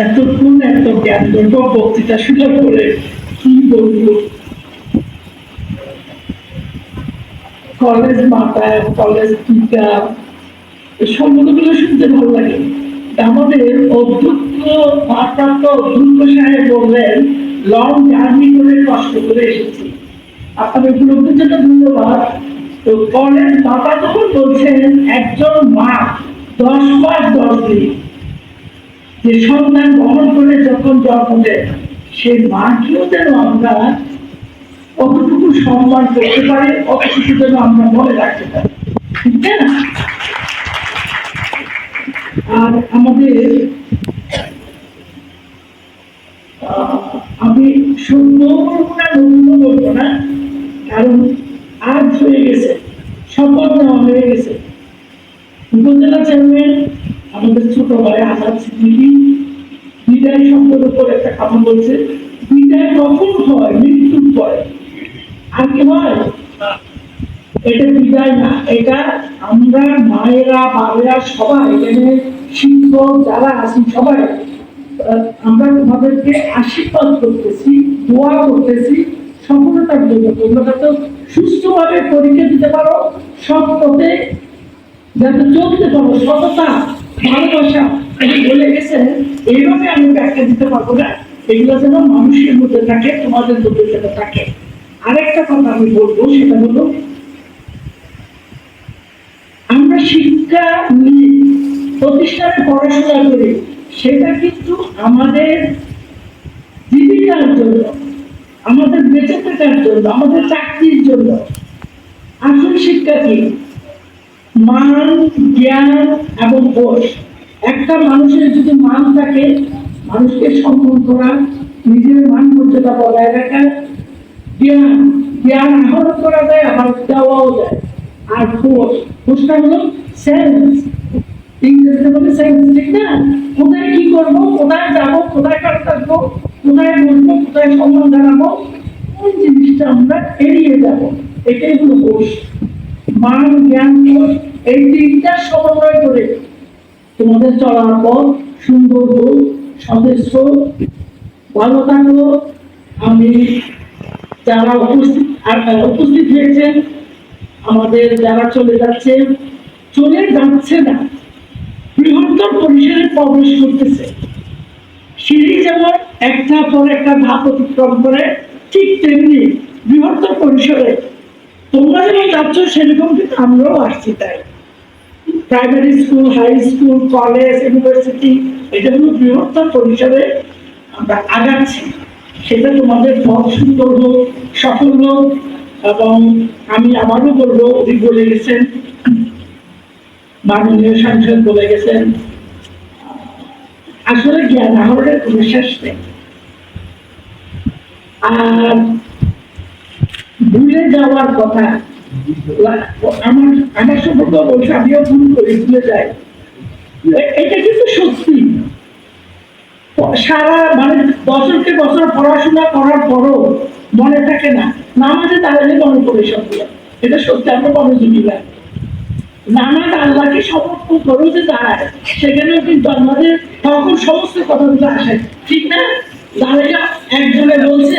এতক্ষণ এত জ্ঞান গর্ব বক্তৃতা শোনার পরে কি কলেজ কলেজ শব্দগুলো শুনতে ভালো লাগে। আমাদের অধ্যক্ষ অধ্যক্ষ সাহেব বললেন লং জার্নি করে কষ্ট করে এসেছি। আপনাদের উপলব্ধির জন্য ধন্যবাদ। তো কলেজ মাতা তখন বলছেন, একজন মা, দশ মাস দশ দিন। যে সন্তান বহন করে যখন জন্ম দেয় সেই মাকেও যেন আমরা কতটুকু সম্মান করতে পারি কতটুকু যেন আমরা মনে রাখতে পারি। ঠিক না? আর আমাদের আমি সুন্দর বলব না, কারণ আজ হয়ে গেছে, শপথ নেওয়া হয়ে গেছে। উপজেলা চেয়ারম্যান আমাদের ছোট ভাই আসাদ সিদ্দিকি বিদায় শব্দের উপর একটা কথা বলছে, বিদায় কখন হয়, মৃত্যুর পরে? আর কি হয় এটা বিদায় না, এটা আমরা মায়েরা, বাবেরা সবাই, এখানে শিক্ষক যারা আছি সবাই আমরা তোমাদেরকে আশীর্বাদ করতেছি, দোয়া করতেছি সফলতার জন্য তোমরা যাতে সুস্থভাবে পরীক্ষা দিতে পারো সব পথে যাতে চলতে পারো, সততা ভালোবাসা বলে এইভাবে আমি ব্যাখ্যা দিতে পারব না। এগুলো যেন মানুষের মধ্যে থাকে, তোমাদের মধ্যে যেন থাকে। আরেকটা কথা আমি বলব, সেটা হলো, আমরা শিক্ষা নিয়ে, প্রতিষ্ঠানে পড়াশোনা করি, সেটা কিন্তু আমাদের জীবিকার জন্য, আমাদের বেঁচে থাকার জন্য, আমাদের চাকরির জন্য। আসল শিক্ষা কি? মান, জ্ঞান এবং কোষ একটা মানুষের যদি মান থাকে, মানুষকে সম্মান করা, নিজের মান মর্যাদা বজায় রাখা, জ্ঞান জ্ঞান আহরণ করা যায়, আবার দেওয়াও যায়। আর কোষ কোষটা হলো সেন্স ইংরেজিতে বলে সেন্স ঠিক না? কোথায় কি করব, কোথায় যাব, কোথায় কাজ থাকব কোথায় বসবো, কোথায় সম্মান জানাব, ওই জিনিসটা আমরা এড়িয়ে যাব। এটাই হলো কোষ মান, জ্ঞান কোষ এই তিনটা সমন্বয় করে তোমাদের চলার পথ সুন্দর হোক সদস্য ভালো থাকল আমি যারা উপস্থিত উপস্থিত হয়েছেন, আমাদের যারা চলে যাচ্ছে চলে যাচ্ছে না, বৃহত্তর পরিসরে প্রবেশ করতেছে। সিঁড়ি যেমন একটা পর একটা ধাপ অতিক্রম করে, ঠিক তেমনি বৃহত্তর পরিসরে তোমরা যেমন যাচ্ছ, সেরকম কিন্তু আমরাও আসছি তাই। Primary school high school college university এটা বৃহত্তর পরিসরে আমরা আগাচ্ছি। সেটা তোমাদের পথ সুন্দর হোক সফল হোক এবং আমি আবারও বলব উনি বলে গেছেন, মাননীয় সাংসদ বলে গেছেন, আসলে জ্ঞান আহরণের কোনো শেষ নেই। আর ভুলে যাওয়ার কথা আমার আমার সম্পর্ক বলছে আমিও ভুল করি ভুলে যাই এটা কিন্তু সত্যি সারা মানে বছরকে বছর পড়াশোনা করার পরও মনে থাকে না নামাজে দাঁড়ালে মনে পড়ে সবগুলো এটা সত্যি আমরা মনোযোগী না নামাজ আল্লাহকে সমর্পণ করেও যে দাঁড়ায় সেখানেও কিন্তু আমাদের তখন সমস্ত কথাগুলো আসে ঠিক না দাঁড়াইলে একজনে বলছে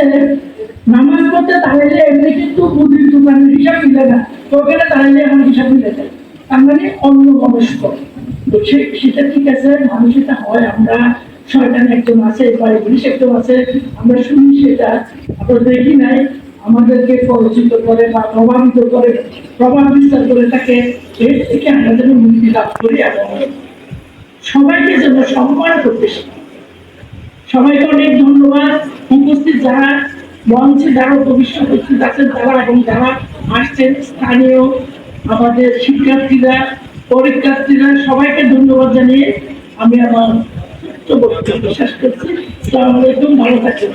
নামাজ পড়তে দাঁড়াইলে এমনি কিন্তু মুদির দোকানের হিসাব মিলে না। ওখানে দাঁড়াইলে আমার হিসাব মিলে যায় তার মানে অন্য মনস্ক তো সেটা ঠিক আছে, মানুষ এটা হয়, আমরা শয়তান একজন আছে, বা ইংলিশ একজন আছে, আমরা শুনি সেটা। আমরা দেখি নাই, আমাদেরকে পরিচিত করে বা প্রভাবিত করে, প্রভাব বিস্তার করে থাকে। এর থেকে আমরা যেন মুক্তি লাভ করি এবং সবাইকে যেন সম্মান করতে শিখি। সবাইকে অনেক ধন্যবাদ। উপস্থিত যারা মঞ্চে যারা ভবিষ্যৎ উপস্থিত আছেন, তারা এবং যারা আসছেন, স্থানীয় আমাদের শিক্ষার্থীরা, পরীক্ষার্থীরা, সবাইকে ধন্যবাদ জানিয়ে আমি আমার বক্তব্য শেষ করছি আসসালামু আলাইকুম, ভালো থাকবেন।